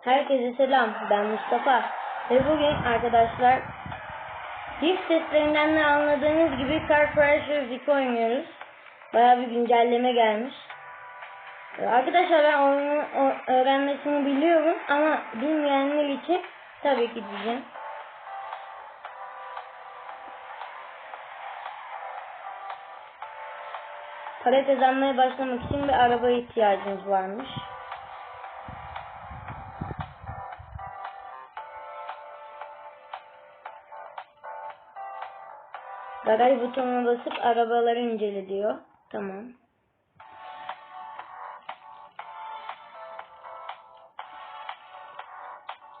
Herkese selam. Ben Mustafa. Ve bugün arkadaşlar Disk seslerinden de anladığınız gibi Car Crashers 2 oynuyoruz. Bayağı bir güncelleme gelmiş. Ee, Arkadaşlar ben oyunu öğrenmesini biliyorum ama bilmeyenler için tabii ki diyeceğim. Para kazanmaya başlamak için bir arabaya ihtiyacınız varmış. Garaj butonuna basıp arabaları incele diyor. Tamam.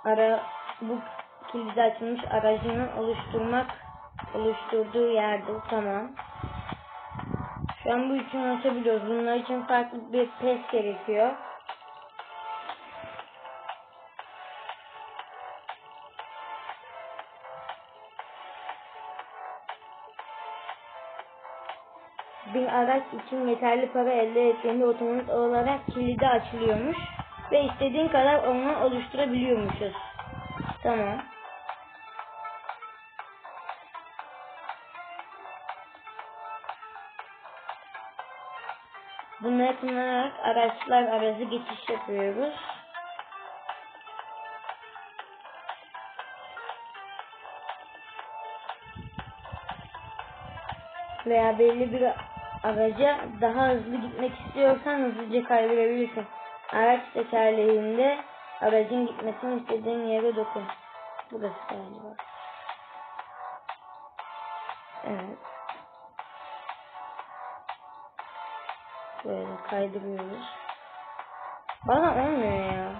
Ara bu kilidi açılmış aracını oluşturmak oluşturduğu yerde tamam. Şu an bu üçünü açabiliyoruz. Bunlar için farklı bir pes gerekiyor. Bir araç için yeterli para elde ettiğinde otomatik olarak kilidi açılıyormuş ve istediğin kadar onu oluşturabiliyormuşuz. Tamam. Bunları kullanarak araçlar arası geçiş yapıyoruz. veya belli bir araca daha hızlı gitmek istiyorsan hızlıca kaydırabilirsin. Araç tekerleğinde aracın gitmesini istediğin yere dokun. Burası galiba. Evet. Böyle kaydırıyoruz. Bana olmuyor ya.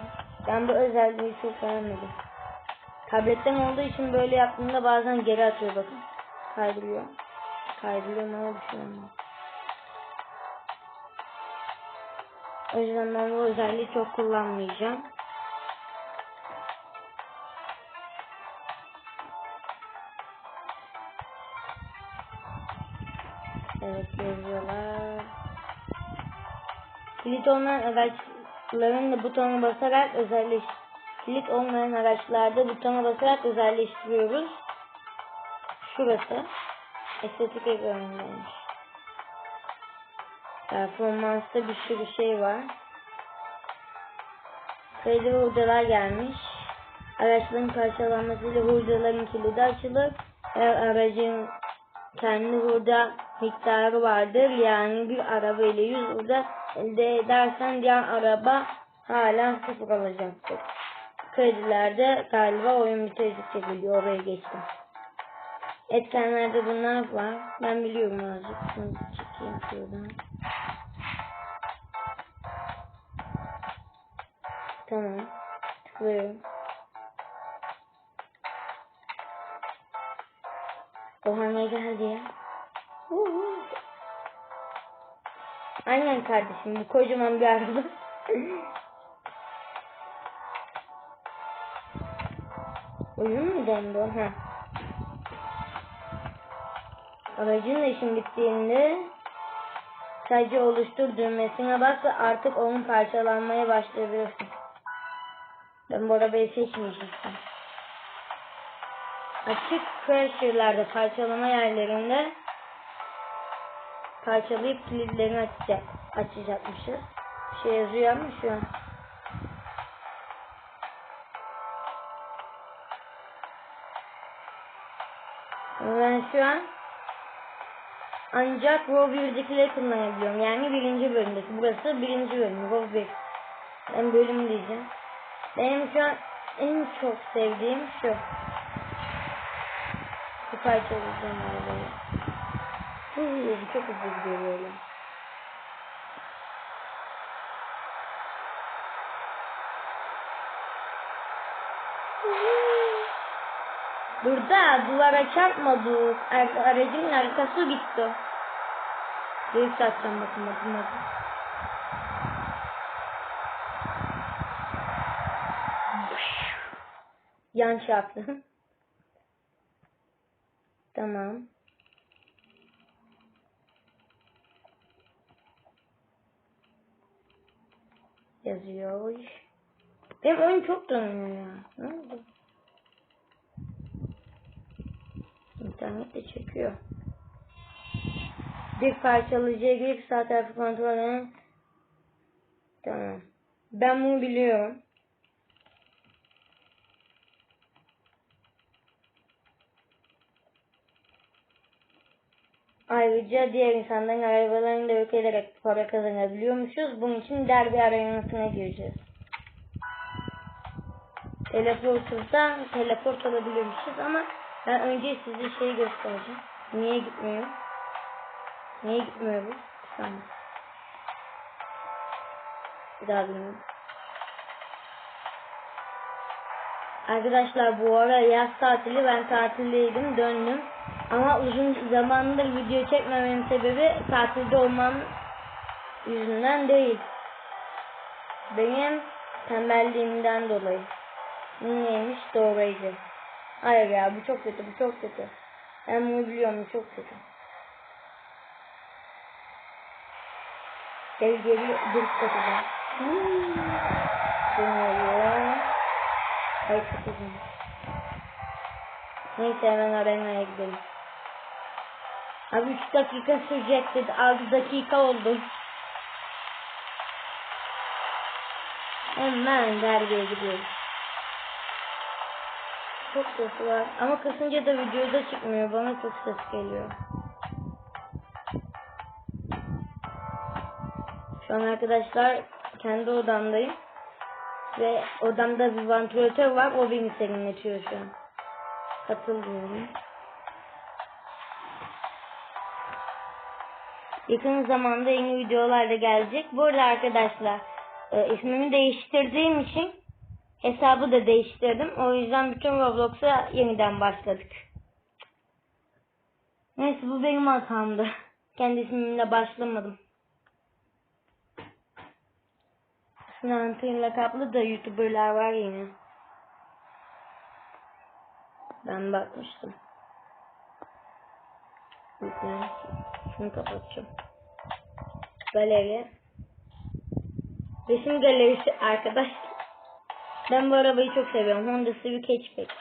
Ben bu özelliği çok beğenmedim. Tabletten olduğu için böyle yaptığımda bazen geri atıyor bakın. Kaydırıyor. Kaydırıyor ama bir şey olmaz. O yüzden ben bu özelliği çok kullanmayacağım. Evet yazıyorlar. Kilit olmayan araçların da butona basarak özelleş kilit olmayan araçlarda butona basarak özelleştiriyoruz. Şurası. Estetik ekranındaymış. Performansta bir sürü şey var. Sayılı hurdalar gelmiş. Araçların parçalanmasıyla hurdaların kilidi açılır. Eğer aracın kendi hurda miktarı vardır. Yani bir araba ile 100 hurda elde edersen diğer araba hala sıfır alacaktır. Kredilerde galiba oyun bitirdikçe geliyor. Oraya geçtim. Etkenlerde bunlar var. Ben biliyorum azıcık. Çekeyim şuradan. Tamam. Tıklıyorum. Ne geldi. Aynen kardeşim. Bu kocaman bir araba. Oyun mu döndü? Ha. Aracın işin bittiğinde sadece oluştur düğmesine bas artık onun parçalanmaya başlayabilirsin. Ben bu arabayı seçmeyecektim. Açık crasher'larda parçalama yerlerinde parçalayıp kilitlerini açacak, açacakmışız. Bir şey yazıyor ama şu an. Ben şu an ancak Raw 1'dekileri kullanabiliyorum. Yani birinci bölümdeki. Burası birinci bölüm. Raw 1. Ben bölüm diyeceğim. Benim şu an en çok sevdiğim şu. Bu parçalayacağım arabayı. Huu, bu çok hızlı gidiyor böyle. Burada duvara çarpmadı. Ar- Aracın arkası gitti. Drift atacağım bakın bakın bakın. Yan çarptı. tamam. Yazıyor. Benim oyun çok donuyor ya. Ne? İnternet de çekiyor. Bir parçalayıcıya girip sağ tarafı kontrol edin. Tamam. Ben bunu biliyorum. Ayrıca diğer insanların arabalarını da yok ederek para kazanabiliyormuşuz. Bunun için derbi arenasına gireceğiz. Teleporter'dan teleport alabiliyormuşuz ama ben önce size şeyi göstereceğim. Niye gitmiyor? Niye gitmiyor bu? Tamam. Bir daha bilmiyorum. Arkadaşlar bu ara yaz tatili ben tatildeydim döndüm. Ama uzun zamandır video çekmememin sebebi tatilde olmam yüzünden değil. Benim tembelliğimden dolayı. Neymiş doğrayıcı. Hayır ya bu çok kötü bu çok kötü. Ben bunu biliyorum çok kötü. Gel geri dur katacağım. Dönüyor. Ay katacağım. Neyse hemen arenaya gidelim. Abi 3 dakika sürecekti. 6 dakika oldu. Hemen derbiye gidiyoruz. Çok ses var. Ama kısınca da videoda çıkmıyor. Bana çok ses geliyor. An arkadaşlar kendi odamdayım. Ve odamda bir vantilatör var. O beni serinletiyor şu an. Katılmıyorum. Yakın zamanda yeni videolar da gelecek. Bu arada arkadaşlar e, ismimi değiştirdiğim için hesabı da değiştirdim. O yüzden bütün Roblox'a yeniden başladık. Neyse bu benim hatamdı. Kendi ismimle başlamadım. Sinan lakaplı da YouTuber'lar var yine. Ben bakmıştım. Şunu kapatacağım. Galeri. Resim galerisi arkadaşlar. Ben bu arabayı çok seviyorum. Honda Civic Hatchback.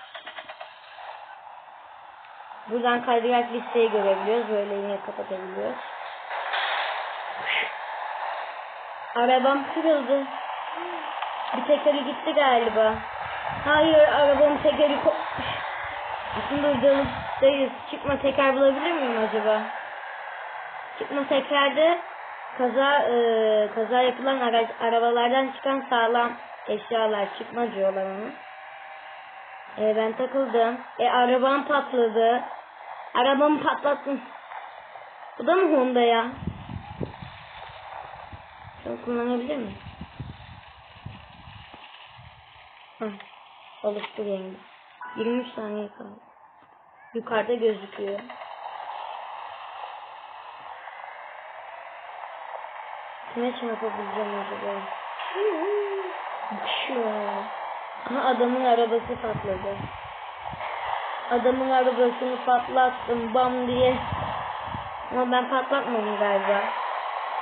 Buradan kaydırak listeyi görebiliyoruz. Böyle yine kapatabiliyoruz. Arabam kırıldı. Bir tekeri gitti galiba. Hayır arabamın tekeri kopmuş. Aslında ucalıyız. Çıkma teker bulabilir miyim acaba? Çıkma tekerde kaza e, kaza yapılan araç, arabalardan çıkan sağlam eşyalar çıkma diyorlar onu. E, ben takıldım. E arabam patladı. Arabamı patlattım. Bu da mı Honda ya? Şunu kullanabilir miyim? Heh. Oluştur rengi. 23 saniye kaldı. Yukarıda gözüküyor. Kime çarpabileceğim acaba? Şu. Aha adamın arabası patladı. Adamın arabasını patlattım bam diye. Ama ben patlatmadım galiba.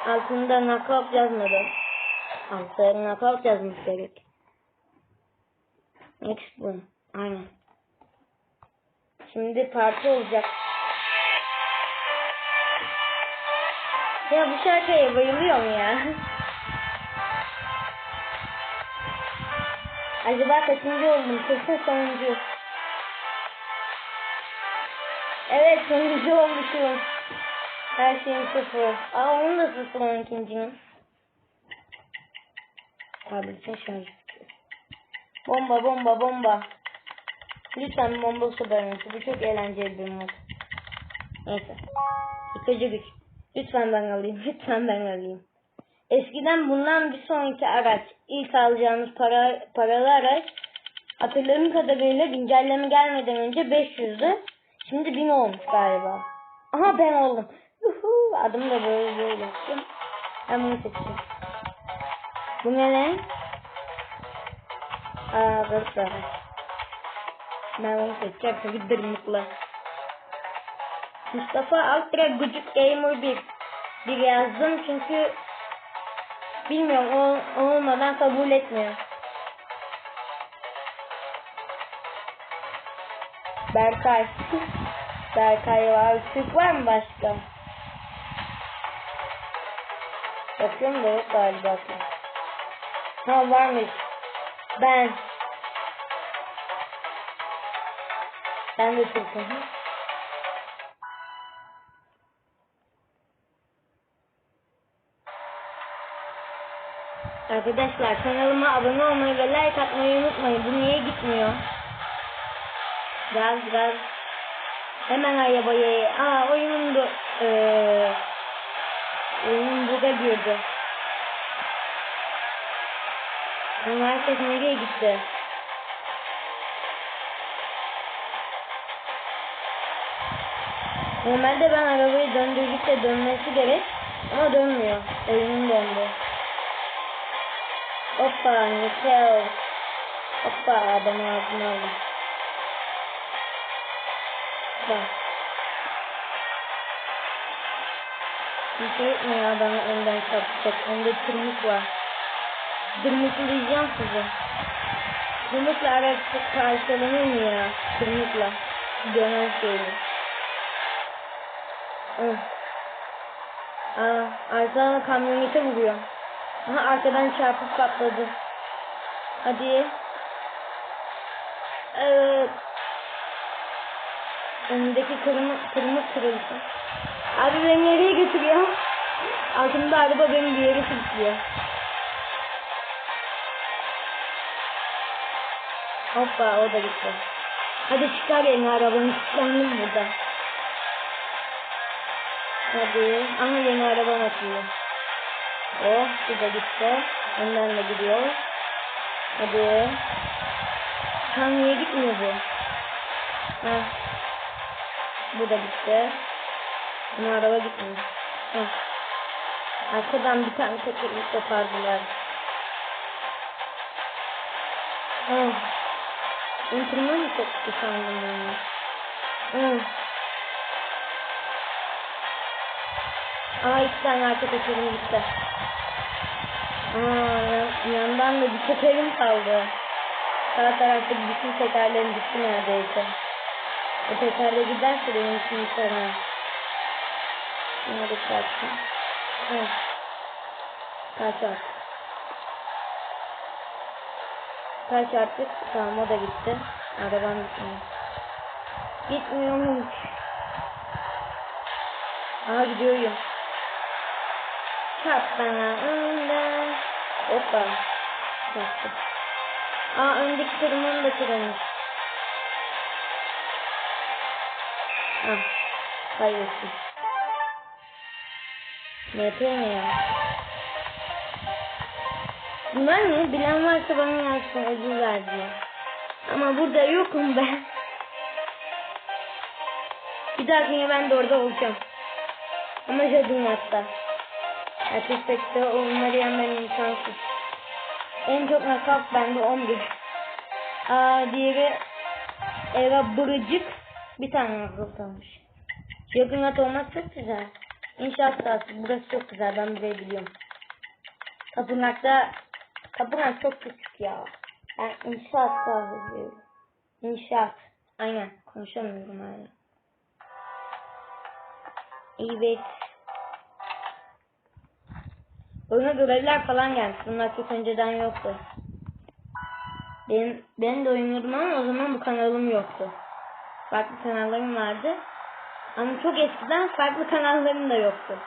Altında knockout yazmadı. Altına knockout yazmış gerek. Bu. Aynen. Şimdi parti olacak. Ya bu şarkıya bayılıyorum ya. Acaba kaçıncı oldum? Kesin sonuncu. Evet sonuncu olmuşum. Her şeyim sıfır. Aa onun da sıfır on ikincinin. Abi sen şarj Bomba bomba bomba. Lütfen bomba sularınızı. Bu çok eğlenceli bir mod. Neyse. Yıkıcı güç. Lütfen ben alayım. Lütfen ben alayım. Eskiden bundan bir sonraki araç. ilk alacağımız para, paralı araç. Hatırladığım kadarıyla güncelleme gelmeden önce 500'dü. Şimdi 1000 olmuş galiba. Aha ben oldum. Uhu, adımı da böyle böyle. Ben bunu seçeceğim. Bu ne lan? Agartha. Ben onu seçeceğim çünkü dırnıklı. Mustafa Altıra Gıcık Gamer 1. Bir yazdım çünkü bilmiyorum o, o olmadan kabul etmiyor. Berkay. Berkay var. Türk var mı başka? Bakıyorum da yok galiba. Ha varmış. Ben. Ben de Türk'üm. Arkadaşlar kanalıma abone olmayı ve like atmayı unutmayın. Bu niye gitmiyor? Biraz biraz hemen arabaya. Aa oyunun da eee oyunun buga girdi. Ama herkes nereye gitti? Normalde ben arabayı döndürdükçe dönmesi gerek ama dönmüyor. Oyunun döndü. Hoppa Nikel. Hoppa adam ağzına aldım. Bak. Bir şey etmiyor adamı önden çarpacak. Önde tırmık var. Tırmıklayacağım sizi. Tırmıkla araç karşılanır mı ya? Tırmıkla. Dönen şeyi. Hı. Aa, arkadan kamyonete vuruyor. Aha, arkadan çarpıp patladı. Hadi. Evet. Önündeki kırmızı kırmızı kırıldı. Abi beni nereye götürüyor? Altımda araba beni bir yere sürüklüyor. Hoppa o da gitti. Hadi çıkar yeni arabanı kilitlendim burada. Hadi. Aha yeni arabam atıyor. Oh bu da gitti. Önden de gidiyor. Hadi. Tam niye gitmiyor bu? Ha. Bu da gitti. Ama araba gitmiyor. Ha. Arkadan bir tane tekerlik kopardılar. Oh. Ben tırmanı mı çok sandım yani. Oh. Aa iki tane arka tekerim gitti. Aa yandan da bir tekerim kaldı. Sağ taraftaki bütün tekerlerim gitti neredeyse. O tekerle giderse benim için. Şuna dikkat et. Evet. Kaç artık. Kaç artık. Tamam o da gitti. Arabam gitmiyor. Gitmiyormuş. Aha gidiyorum. Çarp bana önden. Hoppa. Çarptı. Aa öndeki tırmanı da kırılmış. Ah. Kaybettim. Ne yapıyorum ya? Bunlar ne? Bilen varsa bana yazsın ödül ver diye. Ama burada yokum ben. Bir dahakine ben de orada olacağım. Ama cadım hatta. Ateştekte onları yenmem imkansız. En çok nakavt bende 11. Aa, diğeri Eva Bırıcık bir tane nakavt almış. Yakın at olmak çok güzel. İnşaat sahası. Burası çok güzel. Ben burayı biliyorum. Tapınakta Tapınak çok küçük ya. Ben inşaat sahası diyorum. İnşaat. Aynen. Konuşamıyorum hala. Evet. Oyuna görevler falan gelmiş. Bunlar çok önceden yoktu. Benim, ben de oynuyordum ama o zaman bu kanalım yoktu. Farklı kanallarım vardı. Ama çok eskiden farklı kanallarım da yoktu.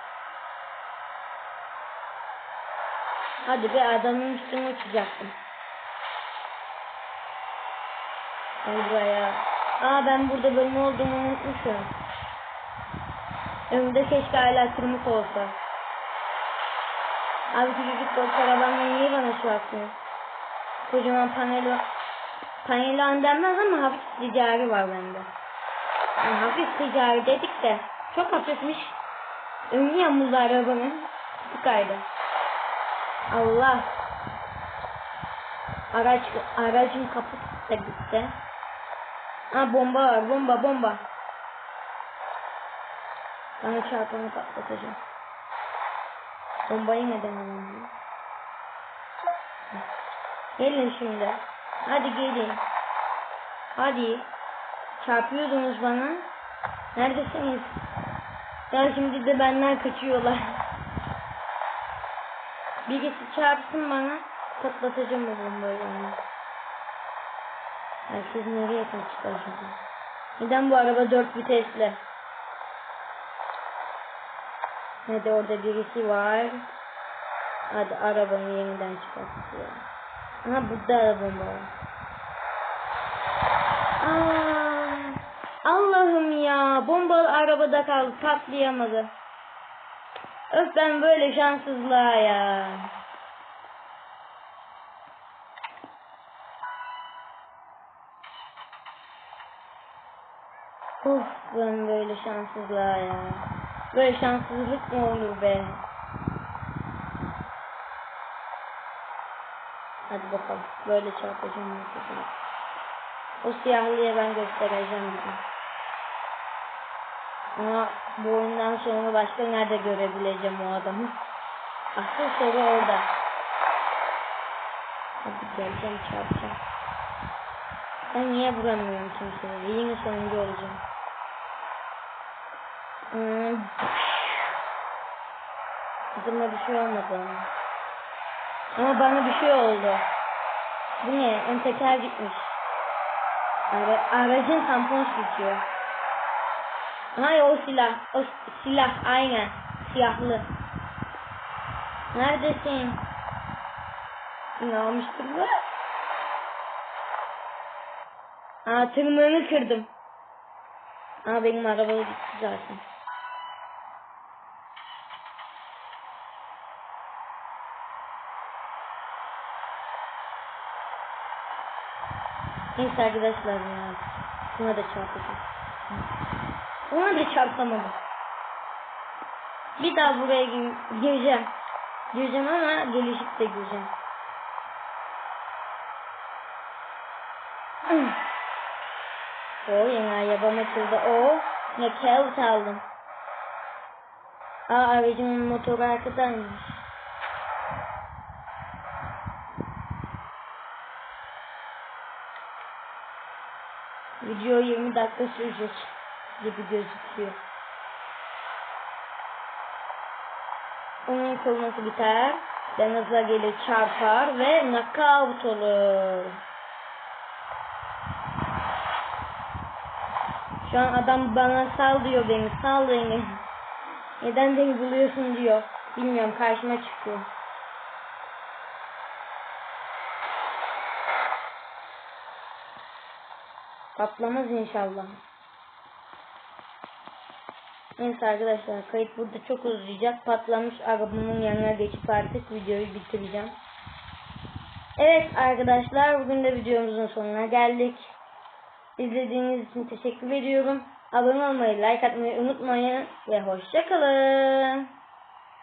Hadi be adamın üstüne uçacaktım. Ay buraya. Aa ben burada bölüm olduğumu unutmuşum. Önümde keşke hala tırmık olsa. Abi küçücük boş arabanla niye bana çarptın? Kocaman panel panel denmez ama hafif ticari var bende. Yani hafif ticari dedik de çok hafifmiş. Önü yamuldu arabanın. Tıkaydı. Allah. Araç aracın kapısı da gitti. Ha bomba var bomba bomba. Bana çarpanı patlatacağım. Bombayı neden alamıyorum? Gelin şimdi. Hadi gelin. Hadi. Çarpıyordunuz bana. Neredesiniz? Ya şimdi de benden kaçıyorlar. Birisi çarpsın bana. Patlatacağım o bombayı yani. Herkes nereye kaçtı acaba? Neden bu araba dört vitesli? Hadi orada birisi var. Hadi arabanı yeniden çıkartıyor. Aha burada arabam var. Allah'ım ya bombalı arabada kaldı patlayamadı. Öf ben böyle şanssızlığa ya. Of ben böyle şanssızlığa ya. Böyle şanssızlık mı olur be? Hadi bakalım. Böyle çarpacağım. O siyahlıya ben göstereceğim bize. Ama bu oyundan sonra başka nerede görebileceğim o adamı? Asıl soru orada. Hadi geleceğim çarpacağım. Ben niye vuramıyorum kimseye? Yine sonuncu olacağım. Hmm. Kızıma bir şey olmadı ama. Ama bana bir şey oldu. Bu ne? Ön teker gitmiş. Ara, aracın tampon sürtüyor. Hayır o silah. O silah aynen. Siyahlı. Neredesin? Ne olmuştur bu? Aa tırnağını kırdım. Aa benim araba gitti zaten. Neyse arkadaşlar ya. Buna da çarpacağım. Ona da çarpamadım. Bir daha buraya gir gireceğim. Gireceğim ama gelişip de gireceğim. o yine arabam açıldı. O ne kağıt aldım. Aa aracımın motoru arkadaymış. Video 20 dakika sürecek gibi gözüküyor. Onun kolması biter. Denize gelir çarpar ve knockout olur. Şu an adam bana sal diyor beni. Sal beni. Neden beni buluyorsun diyor. Bilmiyorum karşıma çıkıyor. Patlamaz inşallah. Neyse arkadaşlar kayıt burada çok uzayacak. Patlamış arabamın yanına geçip artık videoyu bitireceğim. Evet arkadaşlar bugün de videomuzun sonuna geldik. İzlediğiniz için teşekkür ediyorum. Abone olmayı, like atmayı unutmayın ve hoşçakalın.